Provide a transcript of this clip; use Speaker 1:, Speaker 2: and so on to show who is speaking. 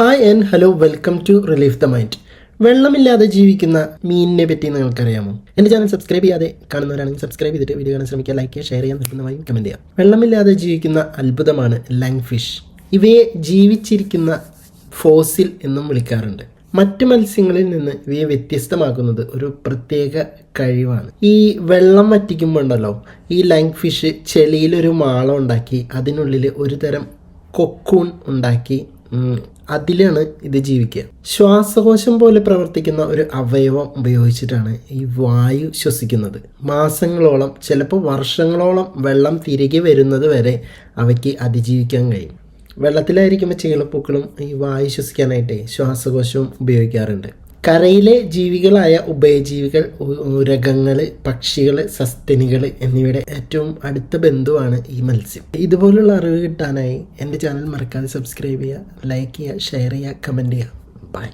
Speaker 1: Hi and hello welcome to relief the mind വെള്ളമില്ലാതെ ജീവിക്കുന്ന മീനിനെ പറ്റി നിങ്ങൾക്കറിയാമോ? എന്റെ ചാനൽ സബ്സ്ക്രൈബ് ചെയ്യാതെ കാണുന്നവരാണെങ്കിൽ സബ്സ്ക്രൈബ് ചെയ്തിട്ട് വീഡിയോ കാണാൻ ശ്രമിക്കുക ലൈക്ക് ചെയ്യുക ഷെയർ ചെയ്യാൻ നിർബന്ധമായും കമന്റ് ചെയ്യാം വെള്ളമില്ലാതെ ജീവിക്കുന്ന അത്ഭുതമാണ് ലങ് ഫിഷ് ഇവയെ ജീവിച്ചിരിക്കുന്ന ഫോസിൽ എന്നും വിളിക്കാറുണ്ട്. മറ്റ് മത്സ്യങ്ങളിൽ നിന്ന് ഇവയെ വ്യത്യസ്തമാക്കുന്നത് ഒരു പ്രത്യേക കഴിവാണ്. ഈ വെള്ളം വറ്റിക്കുമ്പോൾ ഉണ്ടല്ലോ ഈ ലൈങ് ഫിഷ് ചെളിയിലൊരു മാളം ഉണ്ടാക്കി അതിനുള്ളിൽ ഒരു തരം കൊക്കൂൺ ഉണ്ടാക്കി അതിലാണ് ഇത് ജീവിക്കുക. ശ്വാസകോശം പോലെ പ്രവർത്തിക്കുന്ന ഒരു അവയവം ഉപയോഗിച്ചിട്ടാണ് ഈ വായു ശ്വസിക്കുന്നത്. മാസങ്ങളോളം ചിലപ്പോൾ വർഷങ്ങളോളം വെള്ളം തിരികെ വരുന്നത് വരെ അവയ്ക്ക് അതിജീവിക്കാൻ കഴിയും. വെള്ളത്തിലായിരിക്കുമ്പോൾ ചീളപ്പൂക്കളും ഈ വായു ശ്വസിക്കാനായിട്ട് ശ്വാസകോശവും ഉപയോഗിക്കാറുണ്ട്. കരയിലെ ജീവികളായ ഉഭയജീവികൾ ഉരകങ്ങൾ പക്ഷികൾ സസ്തനികൾ എന്നിവയുടെ ഏറ്റവും അടുത്ത ബന്ധുവാണ് ഈ മത്സ്യം. ഇതുപോലുള്ള അറിവ് കിട്ടാനായി എന്റെ ചാനൽ മറക്കാതെ സബ്സ്ക്രൈബ് ചെയ്യുക ലൈക്ക് ചെയ്യുക ഷെയർ ചെയ്യുക കമന്റ് ചെയ്യുക. ബൈ